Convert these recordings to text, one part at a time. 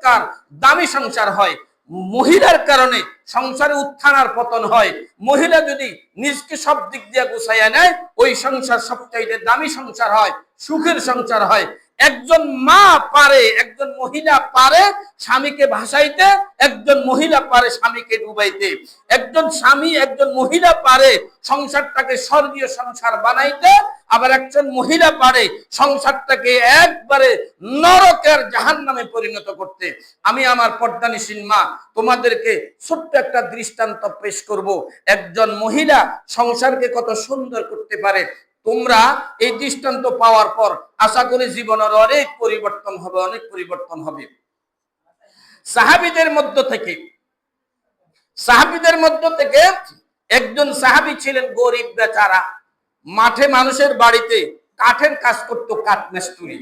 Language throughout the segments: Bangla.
চমৎকার দামি সংসার হয়। মহিলার কারণে সংসারে উত্থান আর পতন হয়। মহিলা যদি নিজকে সব দিক দিয়ে গুছাইয়া নেয়, ওই সংসার সবচাইতে দামি সংসার হয়, সুখের সংসার হয়। একজন মা পারে, একজন মহিলা পারে স্বামীকে ভাসাইতে, একজন মহিলা পারে স্বামীকে ডুবাইতে। একজন স্বামী, একজন মহিলা পারে সংসারটাকে স্বর্গীয় সংসার বানাইতে আবার একজন মহিলা পারে সংসারটাকে একবারে নরকের জাহান নামে পরিণত করতে। আমি আমার পর্দানিসীন মা, তোমাদেরকে ছোট্ট একটা দৃষ্টান্ত পেশ করব। একজন মহিলা সংসারকে কত সুন্দর করতে পারে। তোমরা এই দৃষ্টান্ত পাওয়ার পর আশা করি জীবনের অনেক পরিবর্তন হবে, অনেক পরিবর্তন হবে। সাহাবিদের মধ্য থেকে, সাহাবিদের মধ্য থেকে একজন সাহাবি ছিলেন গরিব বেচারা। মাঠে মানুষের বাড়িতে কাঠের কাজ করতো কাঠ মেস্তুরি।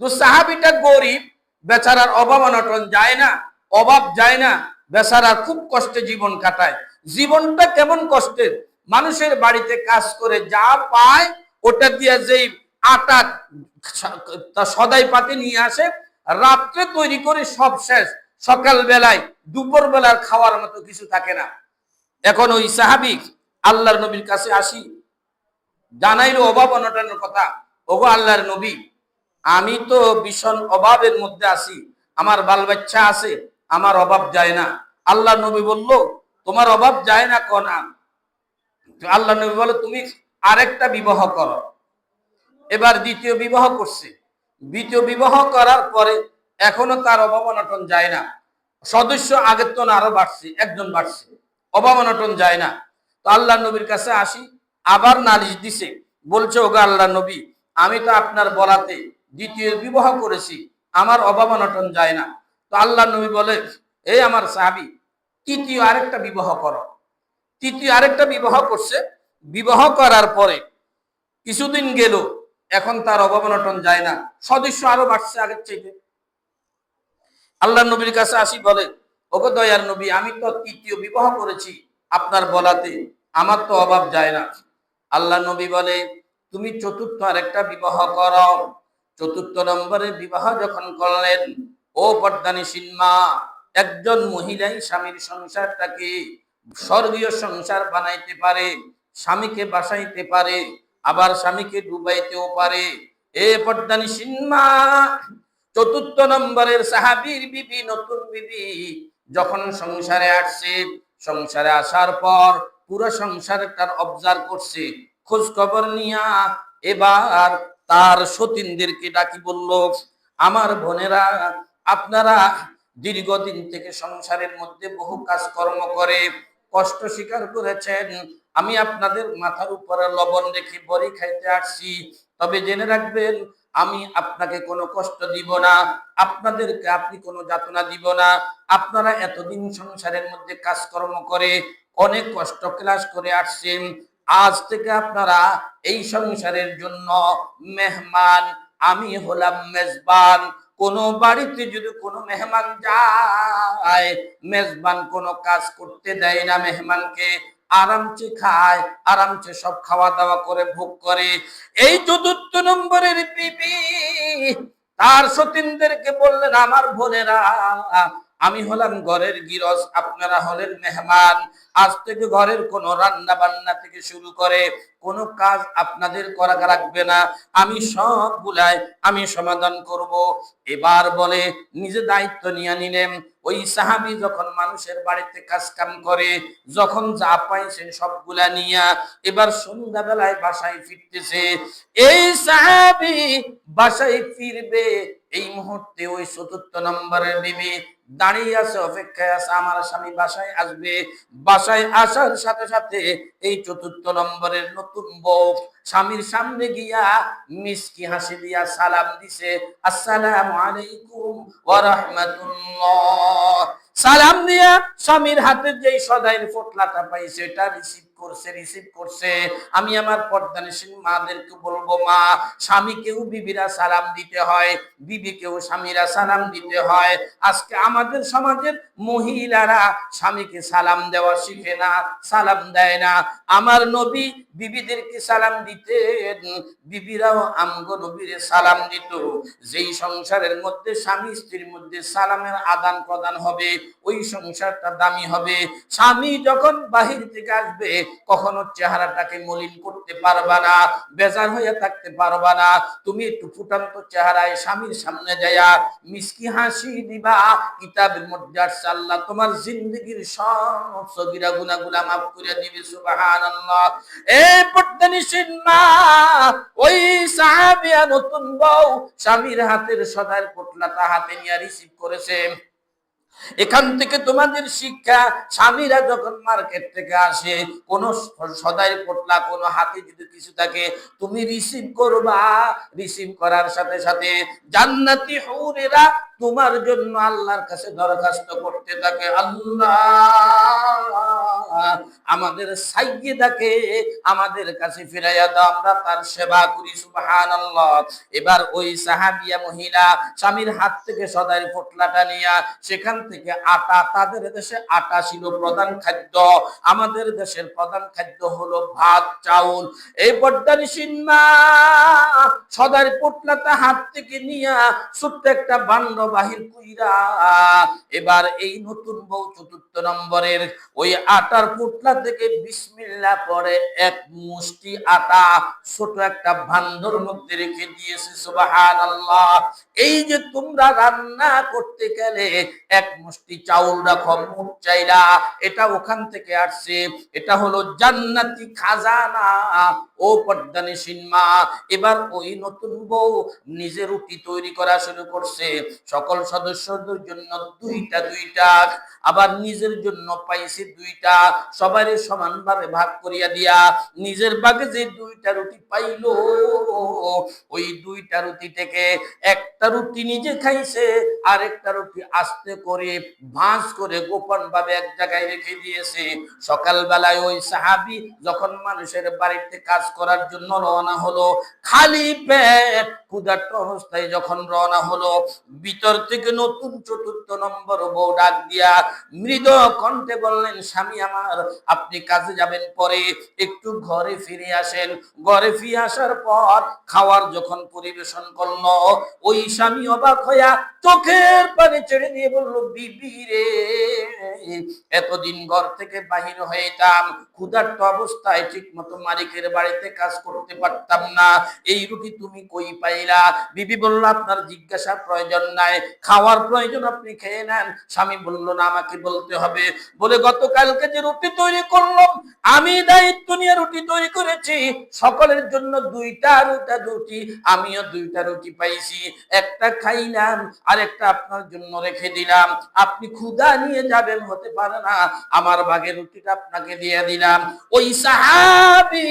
তো সাহাবিটা গরিব, বেচারার অভাব অনটন যায় না, অভাব যায় না বেচারার খুব কষ্টে জীবন কাটায়। জীবনটা কেমন কষ্টের? মানুষের বাড়িতে কাজ করে যা পায়, ওটা দিয়ে যেই আটা সদাই পাতে নিয়ে আসে, রাত্রে তৈরি করে সব শেষ। সকাল বেলায় দুপুর বেলার খাওয়ার মতো কিছু থাকে না। এখন ওই সাহাবিক আল্লাহর নবীর কাছে আসি জানাইলো অভাব অনটনের কথা। ওগো আল্লাহর নবী, আমি তো ভীষণ অভাবের মধ্যে আছি। আমার বাল বাচ্চা আছে, আমার অভাব যায় না। আল্লাহ নবী বলল, তোমার অভাব যায় না কনা আল্লাহ নবী বলে, তুমি আরেকটা বিবাহ করো। এবার দ্বিতীয় বিবাহ করছে। দ্বিতীয় বিবাহ করার পরে এখনও তার অভাব অনটন যায় না। সদস্য আগের তো আরও বাড়ছে, একজন বাড়ছে। অভাব অনটন যায় না। তো আল্লাহ নবীর কাছে আসি আবার নালিশ দিছে। বলছে, ওগো আল্লাহ নবী, আমি তো আপনার বলাতে দ্বিতীয় বিবাহ করেছি, আমার অভাব অনটন যায় না। তো আল্লাহ নবী বলে, এই আমার সাহাবি, তৃতীয় আরেকটা বিবাহ করো। তৃতীয় আরেকটা বিবাহ করছে। বিবাহ করার পরে কিছুদিন গেল, এখন তার অভাব অনটন যায় না। সদস্য আরও বাড়ছে আগের চাইতে। আল্লাহ নবীর কাছে আসি, বলে, ওগো দয়ার নবী, আমি তো তৃতীয় বিবাহ করেছি, আপনার বলাতে আমার তো অভাব যায় না। আল্লাহ নবী বলে, তুমি চতুর্থ আরেকটা বিবাহ করো। চতুর্থ নম্বরে বিবাহ যখন করলেন, ও পর্দানি সিনমা, একজন মহিলাই স্বামীর সংসারটাকে স্বর্গীয় সংসার বানাইতে পারে, স্বামীকে বাসাইতে পারে, আবার স্বামীকে ডুবাইতেও পারে। এ পর্দানি সিনমা, চতুর্থ নম্বরের সাহাবীর বিবি, নতুন বিবি যখন সংসারে আসছে, সংসারে আসার পর পুরো সংসারটার অবজার্ভ করছে। খোঁজ খবর নিয়া এবার তার সতীনদেরকে ডাকি বলল, আমার বোনেরা, আপনারা দীর্ঘদিন থেকে সংসারের মধ্যে বহু কাজকর্ম করে কষ্ট স্বীকার করেছেন। আমি আপনাদের মাথার উপরে লবণ রেখে বড়ি খাইতে আসছি। তবে জেনে রাখবেন আমি আপনাকে কোনো কষ্ট দিব না, আপনাদেরকে আপনি কোনো যাতনা দিব না। আপনারা এতদিন সংসারের মধ্যে কাজকর্ম করে অনেক কষ্ট ক্লাস করে আসছেন, আজ থেকে আপনারা এই সংসারের জন্য মেহমান, আমি হলাম মেজবান। কোন বাড়িতে যদি কোনো মেহমান যায়, মেজবান কোনো কাজ করতে দেয় না মেহমানকে। আরামসে খায় আরামসে সব খাওয়া দাওয়া করে, ভোগ করে। এই চতুর্থ নম্বরের পিপি, তার সতীনদেরকে বললেন, আমার বোনেরা, আমি হলাম ঘরের গিরস আপনারা হলেন মেহমান। আজ থেকে ঘরের কোনো রান্না বান্না থেকে শুরু করে, কোনো কাজ আপনাদের করা রাখবে না। আমি সব গুলাই আমি সমাধান করব। এবার বলে, নিজে দায়িত্ব নিয়ে নিলেন। ওই সাহাবি যখন মানুষের বাড়িতে কাজ কাম করে, যখন যা পাইছেন সবগুলা নিয়া এবার সন্ধ্যাবেলায় বাসায় ফিরতেছে। এই সাহাবি বাসায় ফিরবে এই মুহূর্তে ওই চতুর্থ নম্বরের বিবি দাঁড়িয়ে আছে, অপেক্ষায় আছে, আমার স্বামী বাসায় আসবে। বাসায় আসার সাথে সাথে এই চতুর্থ নম্বরের নতুন বউ স্বামীর সামনে গিয়া মিসকি হাসি দিয়া সালাম দিছে, আসসালাম আলাইকুম ওয়া রাহমাতুল্লাহ। সালাম দিয়া স্বামীর হাতে যেই সদাইয়ের ফটলাটা পাইছে, এটা রিসিভ করছে রিসিভ করছে। আমি আমার পর্দানিসীন মাদেরকে বলব, মা, স্বামীকেও বিবিরা সালাম দিতে হয়, বিবিকেও স্বামীরা সালাম দিতে হয়। আজকে আমাদের সমাজের মহিলারা স্বামীকে সালাম দেওয়া শিখে না, সালাম দেয় না। আমার নবী বিবিদেরকে সালাম দিতেন, বিবিরাও আমগো নবীরে সালাম দিত। যেই সংসারের মধ্যে স্বামী স্ত্রীর মধ্যে সালামের আদান প্রদান হবে, ওই সংসারটা দামি হবে। স্বামী যখন বাহির থেকে আসবে কখনো চেহারাটাকে মলিন করতে পারবা না, বেজার হয়ে থাকতে পারবা না। তুমি একটু ফুটান্ত চেহারায় স্বামীর সামনে যায়া মিসকি হাসি দিবা। কিতাবের মধ্যে আসছে, আল্লাহ তোমার জিন্দগির সব সগিরা গুনাগুলা মাফ করে দিবে, সুবহানাল্লাহ। এই পর্দানিসীন মা ওই সাহাবিয়া নতুন বউ স্বামীর হাতের সদার পোটলাটা হাতে নিয়ে রিসিভ করেছে। এখান থেকে তোমাদের শিক্ষা স্বামীরা যখন মার্কেট থেকে আসে, কোন সদাই পোটলা, কোনো হাতে যদি কিছু থাকে, তুমি রিসিভ করবা। রিসিভ করার সাথে সাথে জান্নাতি হুরেরা তোমার জন্য আল্লাহর কাছে দরখাস্ত করতে থাকে আল্লাহ। আমাদের সাইয়েদাকে আমাদের কাছে ফিরাইয়া দাও, আমরা তার সেবা করি, সুবহানাল্লাহ। এবার ওই সাহাবিয়া মহিলা স্বামীর হাত থেকে সদাই পোটলাটা নিয়া সেখান থেকে আটা, তাদের দেশে আটা ছিল প্রধান খাদ্য। আমাদের দেশের প্রধান খাদ্য হলো ভাত, চাউল। এই বড্ডারি সিনমা সদার পোটলাটা হাত থেকে নিয়া ছোট্ট একটা বান্ড বাহির কুইরা, এবার এই নতুন বউ চতুর্থ নম্বরের ওই আটার পোটলা থেকে বিসমিল্লা পরে এক মুষ্টি আটা ছোট একটা ভান্ডর মধ্যে রেখে দিয়েছে, সুবহানাল্লাহ। এই যে তোমরা রান্না করতে গেলে এক মুষ্টি চাউল রাখো, মুখ চাইলা এটা ওখান থেকে আসছে। এটা হলো জান্নাতি খাজানা। ও পর্দানি সিনমা, এবার ওই নতুন বউ নিজে রুটি তৈরি করা শুরু করছে। সকল সদস্যদের জন্য দুইটা দুইটা, আবার নিজের জন্য পাইছে দুইটা। সবারই সমানভাবে ভাগ করিয়া দিয়া নিজের বাগে যে দুইটা রুটি পাইলো, ওই দুইটা রুটি থেকে একটা রুটি নিজে খাইছে, আর একটা রুটি আস্তে করে ভাঁজ করে গোপন ভাবে এক জায়গায় রেখে দিয়েছে। সকালবেলায় ওই সাহাবি যখন মানুষের বাড়িতে কাজ করার জন্য রওনা হলো। খালি পেট ক্ষুধার্ত অবস্থায় যখন রওনা হলো, ভিতর থেকে নতুন চতুর্থ নম্বর বউ ডাক দিয়া মৃদ কণ্ঠে বললেন, স্বামী আমার, আপনি কাজে যাবেন পরে, একটু ঘরে ফিরে আসেন। ঘরে ফিরে আসার পর খাওয়ার যখন পরিবেশন করল, ওই স্বামী অবাক হইয়া চোখের পানি ছেড়ে দিয়ে বলল, বিবি রে, এতদিন ঘর থেকে বাহির হইতাম। ক্ষুধার্ত অবস্থায় ঠিক মতো মালিকের বাড়িতে কাজ করতে পারতাম না। এই রুটি তুমি কই পাইলা? বিবি বলল, আপনার জিজ্ঞাসা প্রয়োজন নাই। খাওয়ার প্রয়োজন আপনি খেয়ে নেন। স্বামী বলল, না, আমাকে বলতে হবে। বলে গতকালকে যে রুটি তৈরি করলাম, আমি দায়িত্ব নিয়ে রুটি তৈরি করেছি। সকলের জন্য দুইটা রুটা রুটি, আমিও দুইটা রুটি পাইছি। একটা খাইলাম আর একটা আপনার জন্য রেখে দিলাম। আপনি ক্ষুধা নিয়ে যাবেন, হতে পারে না। আমার ভাগের রুটিটা আপনাকে দিয়ে দিলাম। ওই সাহাবি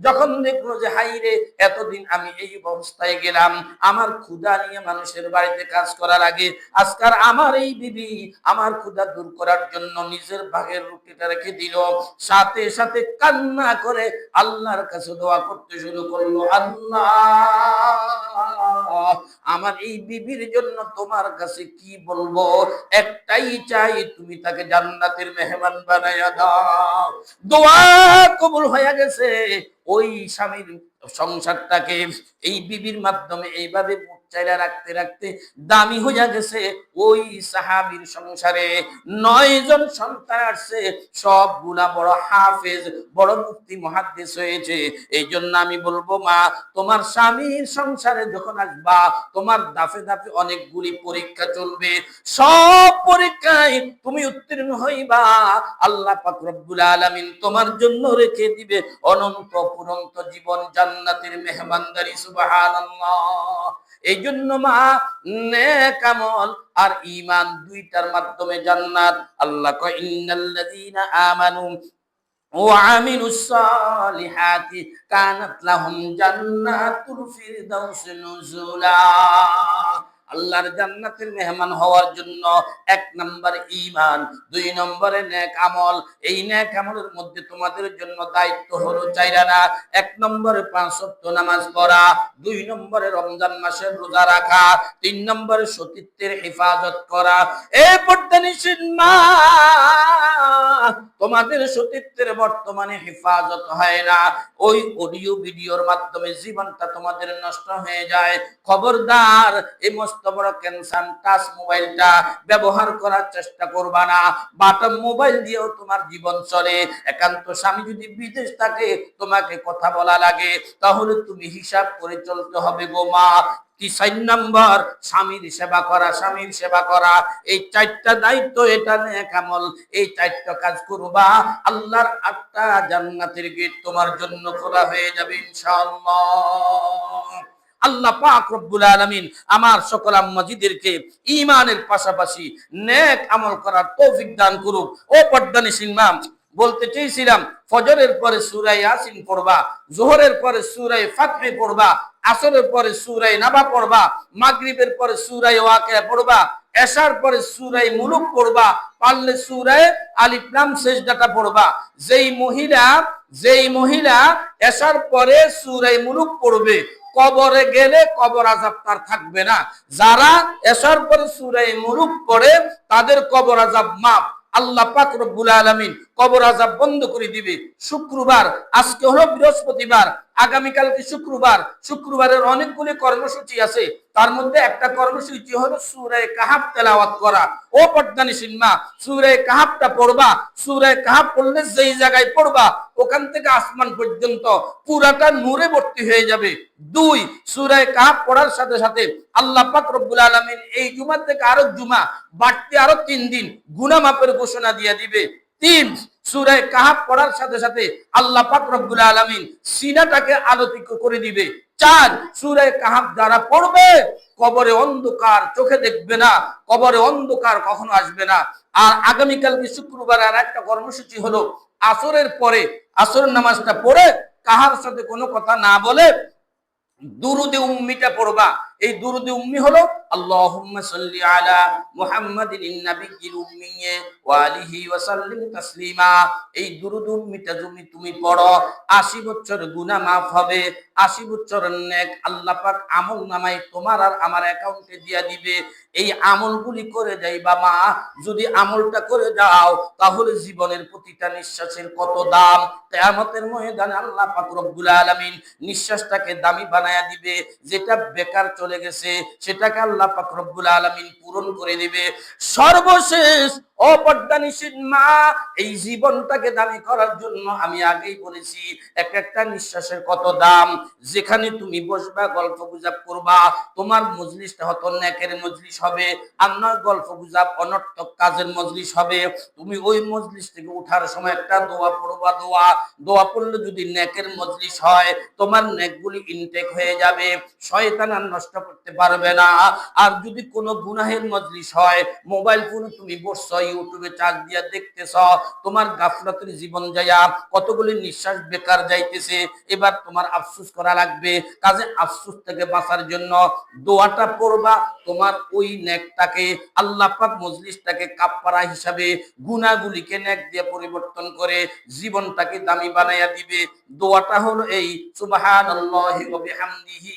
যখন দেখল যে, হাইরে, এতদিন আমি এই অবস্থায় গেলাম। আমার ক্ষুধা নিয়ে মানুষের বাড়িতে কাজ করার আগে আজকাল আমার এই বিবি আমার ক্ষুধা দূর করার জন্য নিজের ভাগের রুটিটা রেখে দিল। সাথে সাথে কান্না করে আল্লাহর কাছে দোয়া করতে শুরু করল। আল্লাহ! আমার এই বিবির জন্য তোমার কাছে কি বলব? একটাই চাই, তুমি তাকে জান্নাতের মেহমান বানাইয়া দাও। দোয়া কবুল হয়ে গেছে। ওই স্বামীর সংসারটাকে এই বিবির মাধ্যমে এইভাবে চাইলা রাখতে রাখতে দামি হইয়া গেছে। ওই সাহাবীর সংসারে নয় জন সন্তান আসছে। সবগুলা বড় হাফেজ, বড় মুক্তি মহাদ্দেশ হয়েছে। এই জন্য আমি বলব, মা, তোমার স্বামীর সংসারে যখন আসবা, তোমার দাফে দাফে অনেকগুলি পরীক্ষা চলবে। সব পরীক্ষায় তুমি উত্তীর্ণ হইবা। আল্লাহ রব্বুল আলামিন তোমার জন্য রেখে দিবে। অনন্ত পুরন্ত জীবন জান্নাতের মেহমানদারি, সুবহানাল্লাহ। এই জন্য মা নেক আমল আর ঈমান দুইটার মাধ্যমে জান্নাত আল্লাহ কয় ইন্নাল্লাযীনা আমানু وعملوا الصالحات كانت لهم جنات الفردوس نزلا আল্লাহর জান্নাতের মেহমান হওয়ার জন্য এক নম্বর ঈমান, দুই নম্বরে নেক আমল। এই নেক আমলের মধ্যে তোমাদের জন্য দায়িত্ব হলো চাইরানা এক নম্বরে পাঁচ ওয়াক্ত নামাজ পড়া, দুই নম্বরে রমজান মাসের রোজা রাখা, তিন নম্বরে সতীত্বের হেফাজত করা। এ পড়তে মা, তোমাদের সতীত্বের বর্তমানে হেফাজত হয় না। ওই অডিও ভিডিওর মাধ্যমে জীবনটা তোমাদের নষ্ট হয়ে যায়। খবরদার এই মস্ত বড় ক্যান্সার টাচ মোবাইলটা ব্যবহার করার চেষ্টা করবা না। বাটম মোবাইল দিয়েও তোমার জীবন চলে। একান্ত স্বামী যদি বিদেশ থাকে, তোমাকে কথা বলা লাগে। তাহলে তুমি হিসাব করে চলতে হবে গো মা। স্বামীর সেবা করা, স্বামীর সেবা করা। এই চারটা দায়িত্ব এটা এই চারটা কাজ করবা, আল্লাহর আটটা জান্নাতের গেট তোমার জন্য খোলা হয়ে যাবে আল্লাহ পাক রব্বুল আলামিন আমার সকল আম্মাজিদেরকে ঈমানের পাশাপাশি নেক আমল করার তৌফিক দান করুক। ও পর্দানি সিংমাম বলতে চেয়েছিলাম, ফজরের পরে সূরা ইয়াসিন পড়বা, জোহরের পরে সূরা ফাতহে পড়বা, আসরের পরে সূরা নাবা পড়বা, মাগরিবের পরে সূরা ওয়াকিয়া পড়বা, এশার পরে সূরা মুলুক পড়বা, পারলে সূরা আলিফ লাম সেজদাটা পড়বা। যেই মহিলা যেই মহিলা এশার পরে সূরা মুলুক পড়বে কবরে গেলে কবর আজাব তার থাকবে না। যারা এসার পরে সুরাই মুরুক পড়ে, তাদের কবর আজাব মাপ আল্লাহ পাক রব্বুল আলামিন কবর আজাব বন্ধ করে দিবে। শুক্রবার, আজকে হলো বৃহস্পতিবার, আগামীকালকে শুক্রবার। শুক্রবারের অনেকগুলি কর্মসূচি আছে। তার মধ্যে একটা কর্মসূচি হলো সুরায় কাহাব তেলাওয়াত করা। ও পর্দানি সিনমা সুরায় কাহাবটা পড়বা। সুরায় কাহাব পড়লে যেই জায়গায় পড়বা ওখান থেকে আসমান পর্যন্ত পুরাটা নূরে ভর্তি হয়ে যাবে। দুই, সুরায় কাপ পড়ার সাথে সাথে আল্লাহ পাক রব্বুল আলমিন এই জুমা থেকে আরও জুমা, বাড়তি আরও তিন দিন গুনামাপের ঘোষণা দিয়ে দিবে। তিন সুরায় কাহাব পড়ার সাথে সাথে আল্লাহ পাক রব্বুল আলামিন সিনাটাকে আলোকিত করে দিবে। চার, সুরায় কাহাব যারা পড়বে, কবরে অন্ধকার চোখে দেখবে না, কবরে অন্ধকার কখনো আসবে না। আর আগামীকালকে শুক্রবার আর একটা কর্মসূচি হলো, আসরের পরে, আসরের নামাজটা পড়ে কাহার সাথে কোনো কথা না বলে দুরুদে উম্মিটা পড়বা। এই দুরুদে উম্মি হলো আল্লাহুম্মা সাল্লি আলা মুহাম্মাদিন নাবিয়্যিল ওয়া আলিহি ওয়া সাল্লিম তাসলিমা। এই দুরুদ উম্মিটা তুমি পড়ো 80 বছর গুনাহ maaf হবে 80 বছর আল্লাহ পাক আমল তোমার আর আমার অ্যাকাউন্টে দিয়া দিবে। এই আমলগুলি করে যাইবা মা যদি আমলটা করে যাও তাহলে জীবনের প্রতিটা নিঃশ্বাসের কত দাম? কিয়ামতের ময়দানে আল্লাহ পাক রব্বুল আলামিন নিঃশ্বাসটাকে দামি বানায়া দিবে, যেটা বেকার চলে গেছে সেটাকে আল্লাহ পাক রব্বুল আলামিন পূরণ করে দিবে। সর্বশেষ অপর্দানিসীন মা, এই জীবনটাকে দামি করার জন্য আমি আগেই বলেছি, এক একটা নিঃশ্বাসের কত দাম? যেখানে তুমি বসবা, গল্প গুজব করবা, তোমার মজলিসটা মজলিস হবে, আর নয় গল্প গুজব অনর্থক কাজের মজলিস হবে। তুমি ওই মজলিস থেকে উঠার সময় একটা দোয়া পড়বা, দোয়া দোয়া পড়লে যদি নেকের মজলিস হয়, তোমার নেকগুলি ইনটেক হয়ে যাবে। শয়তান আর নষ্ট করতে পারবে না। আর যদি কোনো গুনাহের মজলিস হয়, মোবাইল ফোন তুমি বসছো, ইউটিউবে চার্জ দিয়া দেখতেছ, তোমার গাফলতের জীবন যাইয়া কতগুলি নিঃশ্বাস বেকার যাইতেছে, এবার তোমার আফসোস করা লাগবে। কাজে আফসোস থেকে বাঁচার জন্য দোয়াটা পড়বা, তোমার ওই নেকটাকে, আল্লাহ পাক মজলিসটাকে কাপ্পারা হিসাবে গুনাহগুলিকে নেক দিয়ে পরিবর্তন করে জীবনটাকে দামি বানাইয়া দিবে। দোয়াটা হলো এই, সুবহানাল্লাহি ওয়া বিহামদিহি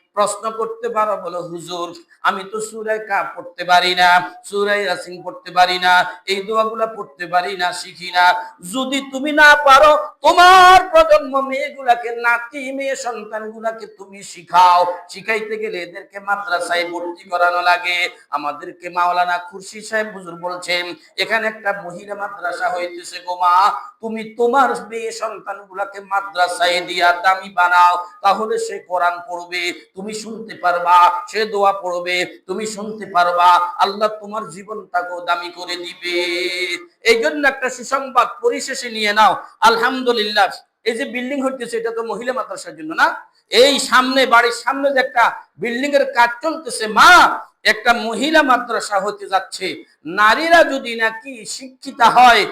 প্রশ্ন করতে পারো, বলো, হুজুর, আমি তো সুরায় কা পড়তে পারি না, সুরায় ইয়াসিন পড়তে পারি না, এই দোয়াগুলা পড়তে পারি না, শিখি না। যদি তুমি না পারো, তোমার প্রজন্ম মেয়েগুলাকে, নাতি, মেয়ে সন্তানগুলাকে তুমি শিখাও। শিখাইতে গেলে এদেরকে মাদ্রাসায় ভর্তি করানো লাগে। আমাদেরকে মাওলানা খুরশি সাহেব হুজুর বলছেন, এখানে একটা মহিলা মাদ্রাসা হইতেছে গো মা তুমি তোমার মেয়ে সন্তানগুলাকে মাদ্রাসায় দিয়া দামি বানাও, তাহলে সে কোরআন পড়বে, তুমি শুনতে পারবা, সে দোয়া পড়বে, তুমি শুনতে পারবা, আল্লাহ তোমার জীবনটাকেও দামি করে দিবে। এই জন্য একটা সুসংবাদ পরিশেষে নিয়ে নাও, আলহামদুলিল্লাহ। এই যে বিল্ডিং হইতেছে, এটা তো মহিলা মাদ্রাসার জন্য না? এই সামনে, বাড়ির সামনে যে একটা বিল্ডিং এর কাজ চলতেছে, মা একটা মহিলা মাদ্রাসা হতে যাচ্ছে। নারীরা যদি নাকি শিক্ষিত হয়,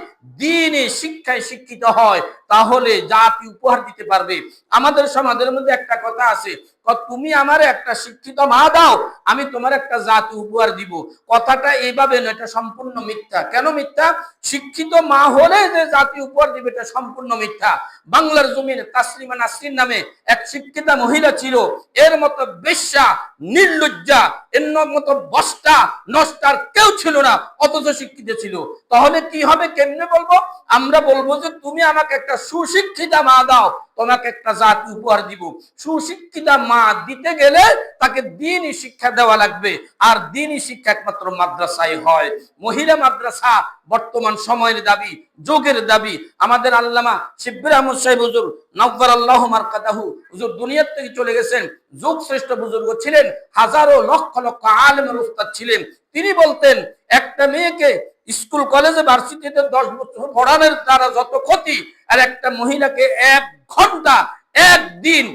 দিনে শিক্ষায় শিক্ষিত হয়, তাহলে জাতি উপহার দিতে পারবে। আমাদের সমাজের মধ্যে একটা কথা আছে তুমি আমার একটা শিক্ষিত মা দাও, আমি তোমার একটা জাতি উপহার দিব। কথাটা এইভাবে নয়, এটা সম্পূর্ণ মিথ্যা। কেন মিথ্যা? শিক্ষিত মা হলে যে জাতি উপহার দিবে, এটা সম্পূর্ণ মিথ্যা। বাংলার জমিনে তাসলিমা নাসরিন নামে এক শিক্ষিতা মহিলা ছিল। এর মতো বেশ্যা, নির্লজ্জা, এর মতো বস্তা নষ্টার কেউ ছিল না, অথচ শিক্ষিত ছিল। তাহলে কি হবে, কেমনে বলব? আমরা বলব যে তুমি আমাকে একটা সুশিক্ষিতা মা দাও। তোমাকে একটা জাতি উপহার দিব। সুশিক্ষিতা মা দিতে গেলে তাকে দিনই শিক্ষা দেওয়া লাগবে। আর দিনই শিক্ষা একমাত্র মাদ্রাসায় হয়। মহিলা মাদ্রাসা বর্তমান সময়ের দাবি, যুগের দাবি। আমাদের আল্লামা শিব্বির আহমদ সাহেব হুজুর, নব্বর আল্লাহ মার্কাদাহু। হুজুর, দুনিয়ার থেকে চলে গেছেন। যুগ শ্রেষ্ঠ বুজুর্গ ছিলেন। হাজারো লক্ষ লক্ষ আলেমের উস্তাদ ছিলেন। তিনি বলতেন, একটা মেয়েকে স্কুল, কলেজে, ভার্সিটিতে দশ বছর পড়ানোর দ্বারা যত ক্ষতি, আর একটা মহিলাকে এক ঘণ্টা একদিন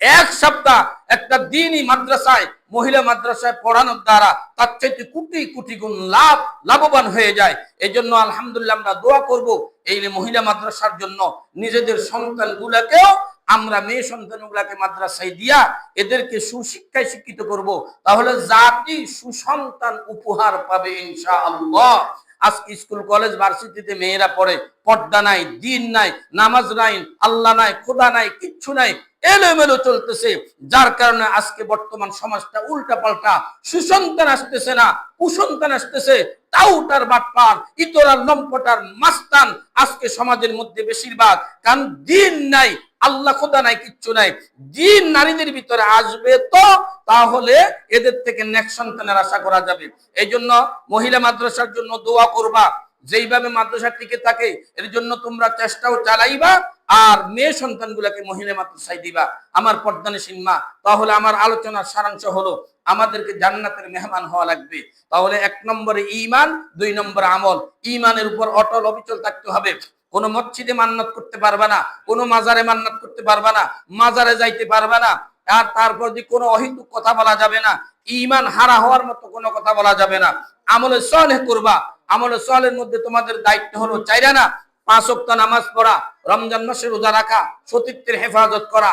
এক সপ্তাহ, একটা দিনই মাদ্রাসায়, মহিলা মাদ্রাসায় পড়ানোর দ্বারা তার চাইতে কোটি কোটি গুণ লাভ, লাভবান হয়ে যায়। এই জন্য আলহামদুলিল্লাহ আমরা দোয়া করব এই মহিলা মাদ্রাসার জন্য নিজেদের সন্তান গুলাকেও আমরা মেয়ে সন্তান গুলাকে মাদ্রাসায় দিয়া এদেরকে সুশিক্ষায় শিক্ষিত করব, তাহলে জাতি সুসন্তান উপহার পাবে ইনশা আল্লাহ আজকে স্কুল, কলেজ, ভার্সিটিতে মেয়েরা পড়ে, পর্দা নাই, দিন নাই, নামাজ নাই, আল্লাহ নাই, খোদা নাই, কিচ্ছু নাই। এলোমেলো চলতেছে, যার কারণে আজকে বর্তমান সমাজটা উল্টা পাল্টা সুসন্তান আসতেছে না, কুসন্তান আসতেছে টাউটার বাটপার ইতরার লম্পটার মাস্তান আজকে সমাজের মধ্যে বেশিরভাগ। কারণ দিন নাই, আল্লাহ খোদা নাই, কিচ্ছু নাই। দিন নারীদের ভিতরে আসবে তো, তাহলে এদের থেকে নেক সন্তানের আশা করা যাবে। এই জন্য মহিলা মাদ্রাসার জন্য দোয়া করবা। যেইভাবে মাদ্রাসা টিকে থাকে, এর জন্য তোমরা চেষ্টাও চালাইবা আর মেয়ে সন্তানগুলাকে মহিলা মাদ্রাসায় দিবা। আমার পর্দানে সিনমা তাহলে আমার আলোচনার সারাংশ হলো, আমাদেরকে জান্নাতের মেহমান হওয়া লাগবে। তাহলে এক নম্বরে ইমান দুই নম্বরে আমল। ইমানের উপর অটল অবিচল থাকতে হবে। কোনো মসজিদে মান্নাত করতে পারবে না, কোনো মাজারে মান্নাত করতে পারবে না, মাজারে যাইতে পারবে না, আর তারপর দিয়ে কোনো অহিতুক কথা বলা যাবে না ইমান হারা হওয়ার মতো কোনো কথা বলা যাবে না। আমলে সলেহ করবা, আমলে সলের মধ্যে তোমাদের দায়িত্ব হলো, চাইরা না পাঁচ ওয়াক্ত নামাজ পড়া, রমজান মাসে রোজা রাখা, সতীত্বের হেফাজত করা,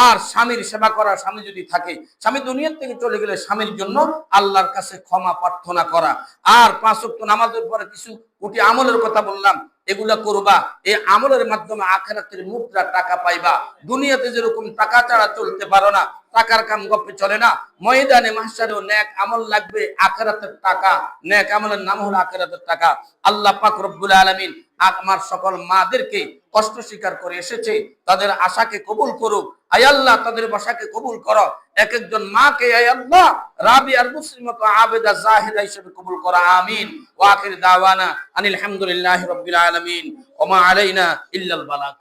আর স্বামীর সেবা করা স্বামী যদি থাকে, স্বামী দুনিয়ার থেকে চলে গেলে স্বামীর জন্য আল্লাহর কাছে ক্ষমা প্রার্থনা করা। আর পাঁচ ওয়াক্ত নামাজের পরে কিছু কোটি আমলের কথা বললাম, এগুলা করবা, এই আমলের মাধ্যমে আখেরাতের মুদ্রা টাকা পাইবা। দুনিয়াতে যেরকম টাকা ছাড়া চলতে পারো না, টাকার কাম গপ্পে চলে না, ময়দানে মাস্টারেও ন্যাক আমল লাগবে আখেরাতের টাকা, ন্যাক আমলের নাম হলো আখেরাতের টাকা। আল্লাহ পাক রব্বুল আলামিন আমার সকল মাদেরকে কষ্ট স্বীকার করে এসেছে, তাদের আশাকে কবুল করুক। আয় আল্লাহ, তাদের বাসাকে কবুল করো। এক একজন মাকে আয় আল্লাহ, রাবি আর মুসলিম আবেদা জাহেদা হিসেবে কবুল করো, আমিন। ওয়া আখির দাওয়ানা আনিল হামদুলিল্লাহ রবিল আলমিন। ওমা আলাইনা ইল্লাল বালাগ।